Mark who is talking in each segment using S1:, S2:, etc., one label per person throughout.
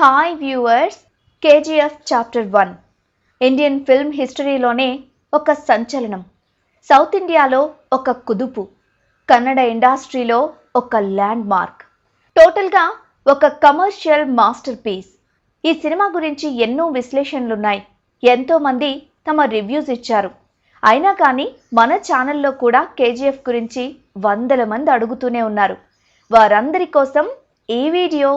S1: Hi viewers KGF chapter one Indian film హిస్టరీలోనే ఒక సంచలనం. South ఇండియాలో ఒక కుదుపు. కన్నడ ఇండస్ట్రీలో ఒక ల్యాండ్ మార్క్ టోటల్గా ఒక కమర్షియల్ మాస్టర్ పీస్ ఈ సినిమా గురించి ఎన్నో విశ్లేషణలున్నాయి. ఎంతోమంది తమ రివ్యూస్ ఇచ్చారు. అయినా కానీ మన ఛానల్లో కూడా కేజీఎఫ్ గురించి వందల మంది అడుగుతూనే ఉన్నారు. వారందరి కోసం ఈ వీడియో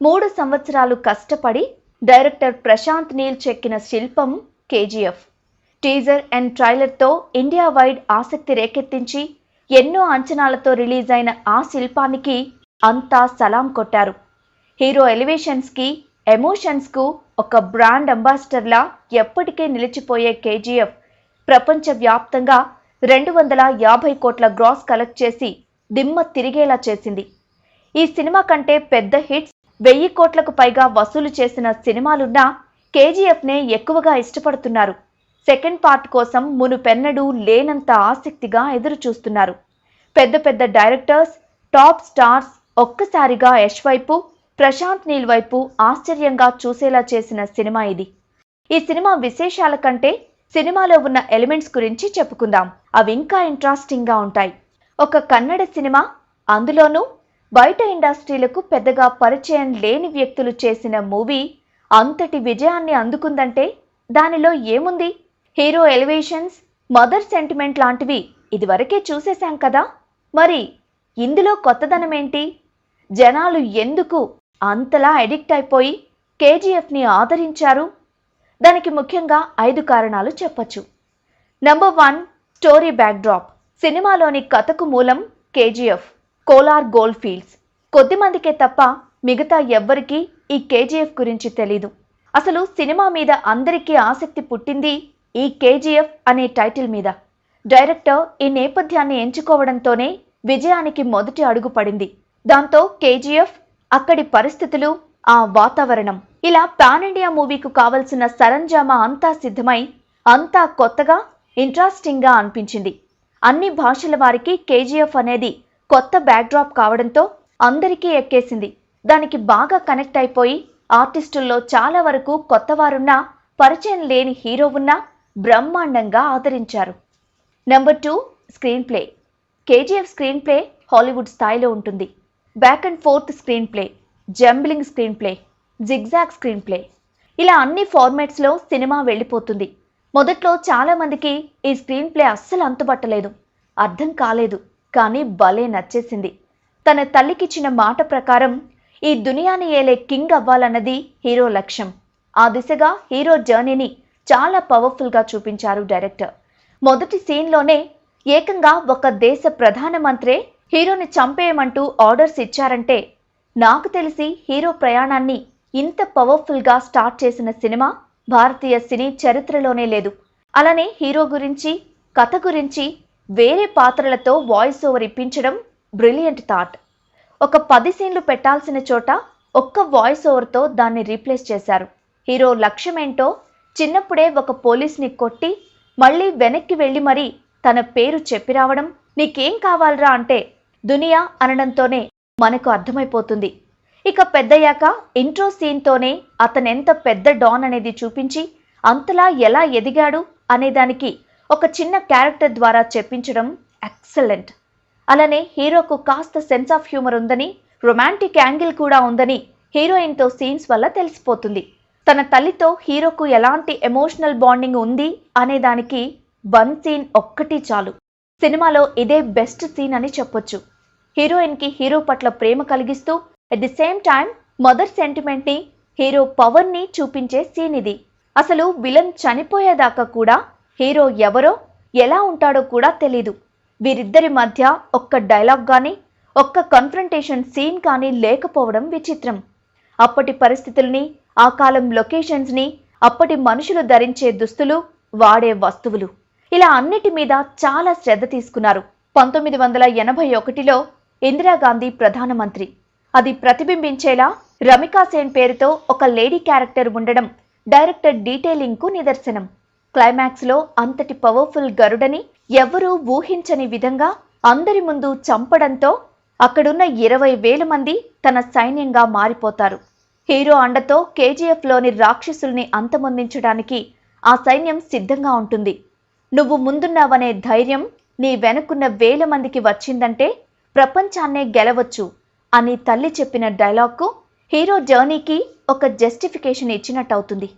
S1: మూడు సంవత్సరాలు కష్టపడి డైరెక్టర్ ప్రశాంత్ నీల్ చెక్కిన శిల్పం కేజీఎఫ్. టీజర్ అండ్ ట్రైలర్తో ఇండియా వైడ్ ఆసక్తి రేకెత్తించి ఎన్నో అంచనాలతో రిలీజ్ అయిన ఆ శిల్పానికి అంతా సలాం కొట్టారు. హీరో ఎలివేషన్స్కి ఎమోషన్స్కు ఒక బ్రాండ్ అంబాసిడర్లా ఎప్పటికే నిలిచిపోయే కేజీఎఫ్ ప్రపంచవ్యాప్తంగా రెండు వందల యాభై కోట్ల గ్రాస్ కలెక్ట్ చేసి దిమ్మ తిరిగేలా చేసింది. ఈ సినిమా కంటే పెద్ద హిట్స్ వెయ్యి కోట్లకు పైగా వసూలు చేసిన సినిమాలున్నా కేజీఎఫ్నే ఎక్కువగా ఇష్టపడుతున్నారు. సెకండ్ పార్ట్ కోసం మునుపెన్నడూ లేనంత ఆసక్తిగా ఎదురుచూస్తున్నారు. పెద్ద పెద్ద డైరెక్టర్స్ టాప్ స్టార్స్ ఒక్కసారిగా యష్ వైపు ప్రశాంత్ నీల్ వైపు ఆశ్చర్యంగా చూసేలా చేసిన సినిమా ఇది. ఈ సినిమా విశేషాల కంటే సినిమాలో ఉన్న ఎలిమెంట్స్ గురించి చెప్పుకుందాం. అవి ఇంకా ఇంట్రెస్టింగ్గా ఉంటాయి. ఒక కన్నడ సినిమా అందులోనూ బయట ఇండస్ట్రీలకు పెద్దగా పరిచయం లేని వ్యక్తులు చేసిన మూవీ అంతటి విజయాన్ని అందుకుందంటే దానిలో ఏముంది? హీరో ఎలివేషన్స్ మదర్ సెంటిమెంట్ లాంటివి ఇదివరకే చూసేశాం కదా? మరి ఇందులో కొత్తదనం ఏంటి జనాలు ఎందుకు అంతలా అడిక్ట్ అయిపోయి కేజీఎఫ్ని ఆదరించారు? దానికి ముఖ్యంగా ఐదు కారణాలు చెప్పచ్చు. Number one story backdrop. సినిమాలోని కథకు మూలం కేజీఎఫ్. Kolar Gold Fields. కొద్దిమందికే తప్ప మిగతా ఎవ్వరికీ ఈ కేజీఎఫ్ గురించి తెలీదు. అసలు సినిమా మీద అందరికీ ఆసక్తి పుట్టింది ఈ కేజీఎఫ్ అనే టైటిల్ మీద. డైరెక్టర్ ఈ నేపథ్యాన్ని ఎంచుకోవడంతోనే విజయానికి మొదటి అడుగు పడింది. దాంతో కేజీఎఫ్ అక్కడి పరిస్థితులు ఆ వాతావరణం. ఇలా పాన్ ఇండియా మూవీకు కావలసిన సరంజామా అంతా సిద్ధమై అంతా కొత్తగా ఇంట్రెస్టింగ్గా అనిపించింది. అన్ని భాషల వారికి కేజీఎఫ్ అనేది కొత్త బ్యాక్డ్రాప్ కావడంతో అందరికీ ఎక్కేసింది. దానికి బాగా కనెక్ట్ అయిపోయి ఆర్టిస్టుల్లో చాలా వరకు కొత్త వారున్నా పరిచయం లేని హీరో ఉన్నా బ్రహ్మాండంగా ఆదరించారు. Number two screenplay KGF screenplay Hollywood స్థాయిలో ఉంటుంది. Back and forth screenplay jumbling screenplay zigzag screenplay ఇలా అన్ని ఫార్మాట్స్లో సినిమా వెళ్ళిపోతుంది. మొదట్లో చాలామందికి ఈ స్క్రీన్ ప్లే అస్సలు అంతుబట్టలేదు అర్థం కాలేదు. కానీ భలే నచ్చేసింది. తన తల్లికిచ్చిన మాట ప్రకారం ఈ దునియాని ఏలే కింగ్ అవ్వాలన్నది హీరో లక్ష్యం. ఆ దిశగా హీరో జర్నీని చాలా పవర్ఫుల్గా చూపించారు డైరెక్టర్. మొదటి సీన్లోనే ఏకంగా ఒక దేశ ప్రధానమంత్రే హీరోని చంపేయమంటూ ఆర్డర్స్ ఇచ్చారంటే నాకు తెలిసి హీరో ప్రయాణాన్ని ఇంత పవర్ఫుల్గా స్టార్ట్ చేసిన సినిమా భారతీయ సినీ చరిత్రలోనే లేదు. అలానే హీరో గురించి కథ గురించి వేరే పాత్రలతో వాయిస్ ఓవర్ ఇప్పించడం బ్రిలియంట్ థాట్ ఒక పది సీన్లు పెట్టాల్సిన చోట ఒక్క వాయిస్ ఓవర్తో దాన్ని రీప్లేస్ చేశారు. హీరో లక్ష్యమేంటో చిన్నప్పుడే ఒక పోలీస్ని కొట్టి మళ్ళీ వెనక్కి వెళ్ళి మరీ తన పేరు చెప్పి రావడం నీకేం కావాలరా అంటే దునియా అనడంతోనే మనకు అర్థమైపోతుంది. ఇక పెద్దయ్యాక ఇంట్రో సీన్తోనే అతనెంత పెద్ద డాన్ అనేది చూపించి అంతలా ఎలా ఎదిగాడు అనేదానికి ఒక చిన్న క్యారెక్టర్ ద్వారా చెప్పించడం ఎక్సలెంట్. అలానే హీరోకు కాస్త సెన్స్ ఆఫ్ హ్యూమర్ ఉందని రొమాంటిక్ యాంగిల్ కూడా ఉందని హీరోయిన్తో సీన్స్ వల్ల తెలిసిపోతుంది. తన తల్లితో హీరోకు ఎలాంటి ఎమోషనల్ బాండింగ్ ఉంది అనేదానికి వన్ సీన్ ఒక్కటి చాలు. సినిమాలో ఇదే బెస్ట్ సీన్ అని చెప్పొచ్చు. హీరోయిన్కి హీరో పట్ల ప్రేమ కలిగిస్తూ at the same time mother సెంటిమెంట్ని hero పవర్ని చూపించే సీన్ ఇది. అసలు విలన్ చనిపోయేదాకా కూడా హీరో ఎవరో ఎలా ఉంటాడో కూడా తెలీదు. వీరిద్దరి మధ్య ఒక్క డైలాగ్ కానీ ఒక్క కన్ఫ్రంటేషన్ సీన్ కానీ లేకపోవడం విచిత్రం. అప్పటి పరిస్థితుల్ని ఆ కాలం లొకేషన్స్ని అప్పటి మనుషులు ధరించే దుస్తులు వాడే వస్తువులు. ఇలా అన్నిటి మీద చాలా శ్రద్ధ తీసుకున్నారు. పంతొమ్మిది వందల ఎనభై ఒకటిలో ఇందిరాగాంధీ ప్రధానమంత్రి. అది ప్రతిబింబించేలా రమికా సేన్ పేరుతో ఒక లేడీ క్యారెక్టర్ ఉండడం డైరెక్టర్ డీటెయిలింగ్కు నిదర్శనం. క్లైమాక్స్లో అంతటి పవర్ఫుల్ గరుడని ఎవరూ ఊహించని విధంగా అందరి ముందు చంపడంతో అక్కడున్న ఇరవై వేల మంది తన సైన్యంగా మారిపోతారు. హీరో అండతో కేజీఎఫ్లోని రాక్షసుల్ని అంతమొందించడానికి ఆ సైన్యం సిద్ధంగా ఉంటుంది. నువ్వు ముందున్నావనే ధైర్యం నీ వెనుకున్న వేల మందికి వచ్చిందంటే ప్రపంచాన్నే గెలవచ్చు అని తల్లి చెప్పిన డైలాగ్కు హీరో జర్నీకి ఒక జస్టిఫికేషన్ ఇచ్చినట్టవుతుంది.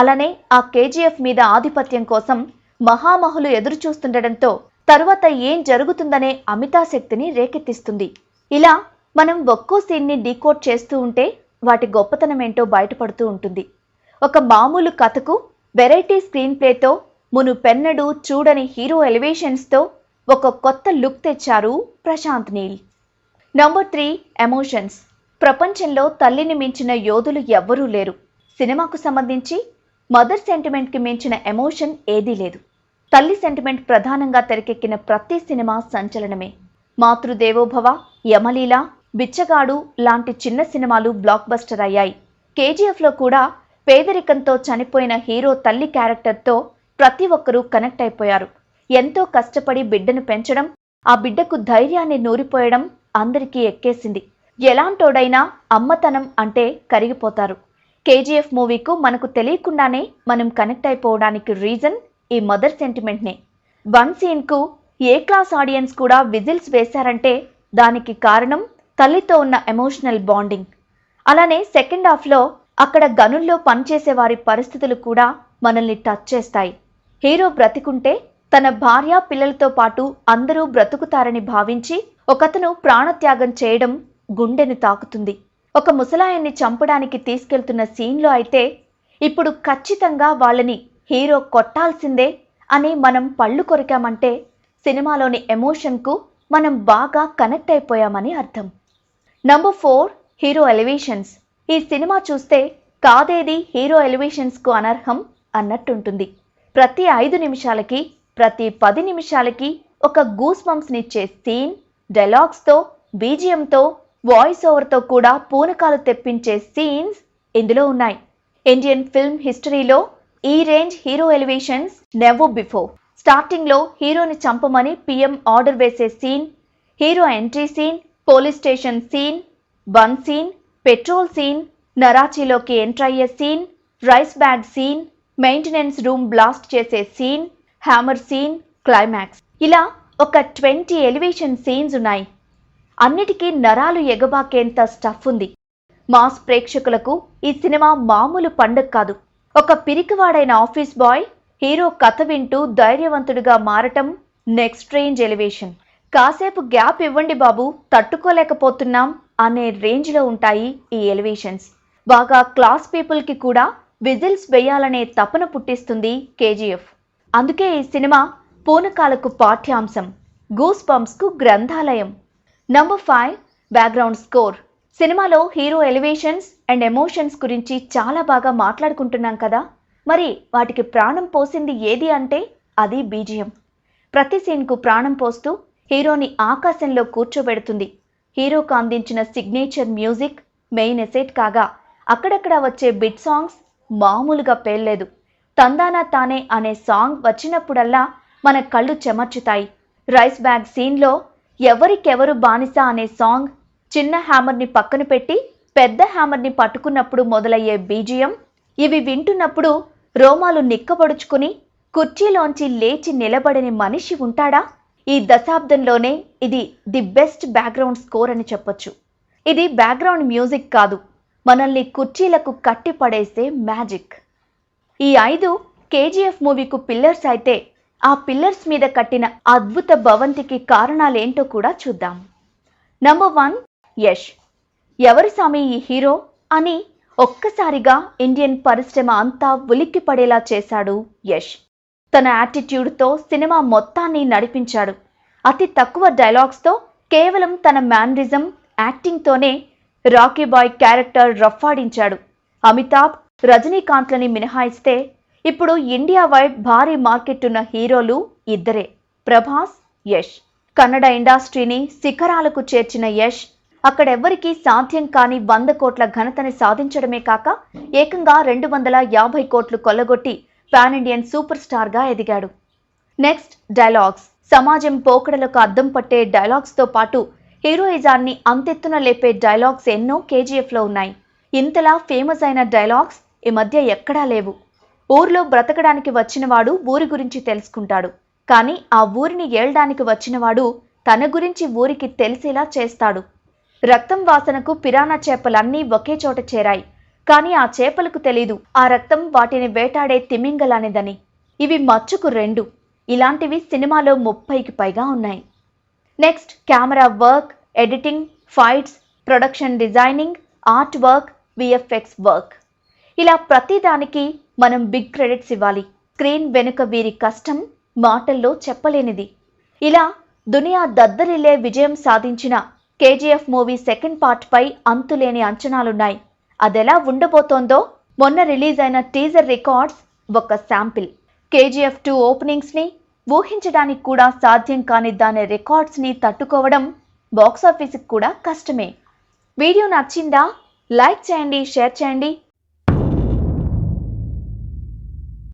S1: అలానే ఆ కేజీఎఫ్ మీద ఆధిపత్యం కోసం మహామహులు ఎదురుచూస్తుండటంతో తరువాత ఏం జరుగుతుందనే అమితాశక్తిని రేకెత్తిస్తుంది. ఇలా మనం ఒక్కో సీన్ని డీకోడ్ చేస్తూ ఉంటే వాటి గొప్పతనం ఏంటో బయటపడుతూ ఉంటుంది. ఒక మామూలు కథకు వెరైటీ స్క్రీన్ ప్లేతో మును పెన్నడు చూడని హీరో ఎలివేషన్స్తో ఒక కొత్త లుక్ తెచ్చారు Prashanth Neel. Number three emotions. ప్రపంచంలో తల్లిని మించిన యోధులు ఎవ్వరూ లేరు. సినిమాకు సంబంధించి మదర్ సెంటిమెంట్కి మించిన ఎమోషన్ ఏదీ లేదు. తల్లి సెంటిమెంట్ ప్రధానంగా తెరకెక్కిన ప్రతి సినిమా సంచలనమే. మాతృదేవోభవ యమలీల బిచ్చగాడు లాంటి చిన్న సినిమాలు బ్లాక్ బస్టర్ అయ్యాయి. కేజీఎఫ్లో కూడా పేదరికంతో చనిపోయిన హీరో తల్లి క్యారెక్టర్తో ప్రతి ఒక్కరూ కనెక్ట్ అయిపోయారు. ఎంతో కష్టపడి బిడ్డను పెంచడం ఆ బిడ్డకు ధైర్యాన్ని నూరిపోయడం అందరికీ ఎక్కేసింది. ఎలాంటోడైనా అమ్మతనం అంటే కరిగిపోతారు. కేజీఎఫ్ మూవీకు మనకు తెలియకుండానే మనం కనెక్ట్ అయిపోవడానికి రీజన్ ఈ మదర్ సెంటిమెంట్నే వన్ సీన్కు ఏ క్లాస్ ఆడియన్స్ కూడా విజిల్స్ వేశారంటే దానికి కారణం తల్లితో ఉన్న ఎమోషనల్ బాండింగ్ అలానే సెకండ్ హాఫ్లో అక్కడ గనుల్లో పనిచేసే వారి పరిస్థితులు కూడా మనల్ని టచ్ చేస్తాయి. హీరో బ్రతికుంటే తన భార్య పిల్లలతో పాటు అందరూ బ్రతుకుతారని భావించి ఒకతను ప్రాణత్యాగం చేయడం గుండెను తాకుతుంది. ఒక ముసలాయన్ని చంపడానికి తీసుకెళ్తున్న సీన్లో అయితే ఇప్పుడు ఖచ్చితంగా వాళ్ళని హీరో కొట్టాల్సిందే అని మనం పళ్ళు కొరికామంటే సినిమాలోని ఎమోషన్కు మనం బాగా కనెక్ట్ అయిపోయామని అర్థం. Number four hero elevations. ఈ సినిమా చూస్తే కాదేది హీరో ఎలివేషన్స్కు అనర్హం అన్నట్టుంటుంది. ప్రతి ఐదు నిమిషాలకి ప్రతి పది నిమిషాలకి ఒక గూస్ బంప్స్నిచ్చే సీన్ డైలాగ్స్తో బీజిఎంతో వాయిస్ ఓవర్తో కూడా పూనకాలు తెప్పించే సీన్స్ ఇందులో ఉన్నాయి. ఇండియన్ ఫిల్మ్ హిస్టరీలో ఈ range hero elevations never before స్టార్టింగ్లో హీరోని చంపమని పిఎం ఆర్డర్ వేసే scene hero entry scene police station scene bun scene petrol scene నరాచీలోకి enter అయ్యే scene rice bag scene maintenance room blast చేసే సీన్ హ్యామర్ సీన్ క్లైమాక్స్. ఇలా ఒక ట్వంటీ ఎలివేషన్ సీన్స్ ఉన్నాయి. అన్నిటికీ నరాలు ఎగబాకేంత స్టఫ్ ఉంది. మాస్ ప్రేక్షకులకు ఈ సినిమా మామూలు పండుగ కాదు. ఒక పిరికివాడైన ఆఫీస్ బాయ్ హీరో కథ వింటూ ధైర్యవంతుడిగా మారటం నెక్స్ట్ రేంజ్ ఎలివేషన్. కాసేపు గ్యాప్ ఇవ్వండి బాబు తట్టుకోలేకపోతున్నాం అనే రేంజ్లో ఉంటాయి ఈ ఎలివేషన్స్. బాగా క్లాస్ పీపుల్కి కూడా విజిల్స్ వేయాలనే తపన పుట్టిస్తుంది కేజీఎఫ్. అందుకే ఈ సినిమా పూనకాలకు పాఠ్యాంశం. గూస్ బంప్స్కు గ్రంథాలయం. నంబర్ ఫైవ్ బ్యాక్గ్రౌండ్ స్కోర్ సినిమాలో హీరో ఎలివేషన్స్ అండ్ ఎమోషన్స్ గురించి చాలా బాగా మాట్లాడుకుంటున్నాం కదా. మరి వాటికి ప్రాణం పోసింది ఏది అంటే అది బీజియం. ప్రతి సీన్కు ప్రాణం పోస్తూ హీరోని ఆకాశంలో కూర్చోబెడుతుంది. హీరోకు అందించిన సిగ్నేచర్ మ్యూజిక్ మెయిన్ ఎసెట్ కాగా అక్కడక్కడ వచ్చే బిట్ సాంగ్స్ మామూలుగా పేర్లేదు తందానా తానే అనే సాంగ్ వచ్చినప్పుడల్లా మన కళ్ళు చెమర్చుతాయి. రైస్ బ్యాగ్ సీన్లో ఎవరికెవరు బానిస అనే సాంగ్ చిన్న హ్యామర్ని పక్కన పెట్టి పెద్ద హ్యామర్ని పట్టుకున్నప్పుడు మొదలయ్యే బీజియం ఇవి వింటున్నప్పుడు రోమాలు నిక్కబడుచుకుని కుర్చీలోంచి లేచి నిలబడని మనిషి ఉంటాడా? ఈ దశాబ్దంలోనే ఇది ది బెస్ట్ బ్యాక్గ్రౌండ్ స్కోర్ అని చెప్పొచ్చు. ఇది బ్యాక్గ్రౌండ్ మ్యూజిక్ కాదు మనల్ని కుర్చీలకు కట్టి పడేసే మ్యాజిక్. ఈ ఐదు కేజీఎఫ్ మూవీకు పిల్లర్స్ అయితే ఆ పిల్లర్స్ మీద కట్టిన అద్భుత భవంతికి కారణాలేంటో కూడా చూద్దాం. నంబర్ వన్ యష్ ఎవరి స్వామి ఈ హీరో అని ఒక్కసారిగా ఇండియన్ పరిశ్రమ అంతా ఉలిక్కి పడేలా చేశాడు యష్ తన యాటిట్యూడ్తో సినిమా మొత్తాన్ని నడిపించాడు. అతి తక్కువ డైలాగ్స్తో కేవలం తన మ్యానరిజం యాక్టింగ్తోనే రాకీ బాయ్ క్యారెక్టర్ రఫాడించాడు అమితాబ్ రజనీకాంత్లని మినహాయిస్తే ఇప్పుడు ఇండియా వైడ్ భారీ మార్కెట్ ఉన్న హీరోలు ఇద్దరే. ప్రభాస్ యష్. కన్నడ ఇండస్ట్రీని శిఖరాలకు చేర్చిన యష్ అక్కడెవ్వరికీ సాధ్యం కాని వంద కోట్ల ఘనతని సాధించడమే కాక ఏకంగా రెండు వందల యాభై కోట్లు కొల్లగొట్టి పాన్ ఇండియన్ సూపర్ స్టార్గా ఎదిగాడు. Next dialogues. సమాజం పోకడలకు అద్దం పట్టే డైలాగ్స్తో పాటు హీరోయిజాన్ని అంతెత్తున లేపే డైలాగ్స్ ఎన్నో కేజీఎఫ్లో ఉన్నాయి. ఇంతలా ఫేమస్ అయిన డైలాగ్స్ ఈ మధ్య ఎక్కడా లేవు. ఊర్లో బ్రతకడానికి వచ్చినవాడు ఊరి గురించి తెలుసుకుంటాడు. కానీ ఆ ఊరిని ఏళ్ళడానికి వచ్చినవాడు తన గురించి ఊరికి తెలిసేలా చేస్తాడు. రక్తం వాసనకు పిరానా చేపలన్నీ ఒకే చోట చేరాయి. కానీ ఆ చేపలకు తెలీదు. ఆ రక్తం వాటిని వేటాడే తిమింగలనేదని. ఇవి మచ్చుకు రెండు. ఇలాంటివి సినిమాలో ముప్పైకి పైగా ఉన్నాయి. Next camera work editing fights production designing art work VFX work. ఇలా ప్రతిదానికి మనం బిగ్ క్రెడిట్స్ ఇవ్వాలి. స్క్రీన్ వెనుక వీరి కష్టం మాటల్లో చెప్పలేనిది. ఇలా దునియా దద్దరిల్లే విజయం సాధించిన కేజీఎఫ్ మూవీ సెకండ్ పార్ట్ పై అంతులేని అంచనాలున్నాయి. అదెలా ఉండబోతోందో మొన్న రిలీజ్ అయిన టీజర్ రికార్డ్స్ ఒక శాంపిల్. కేజీఎఫ్ టూ ఓపెనింగ్స్ని ఊహించడానికి కూడా సాధ్యం కాని దాని రికార్డ్స్ని తట్టుకోవడం బాక్సాఫీస్కి కూడా కష్టమే. వీడియో నచ్చిందా? లైక్ చేయండి షేర్ చేయండి.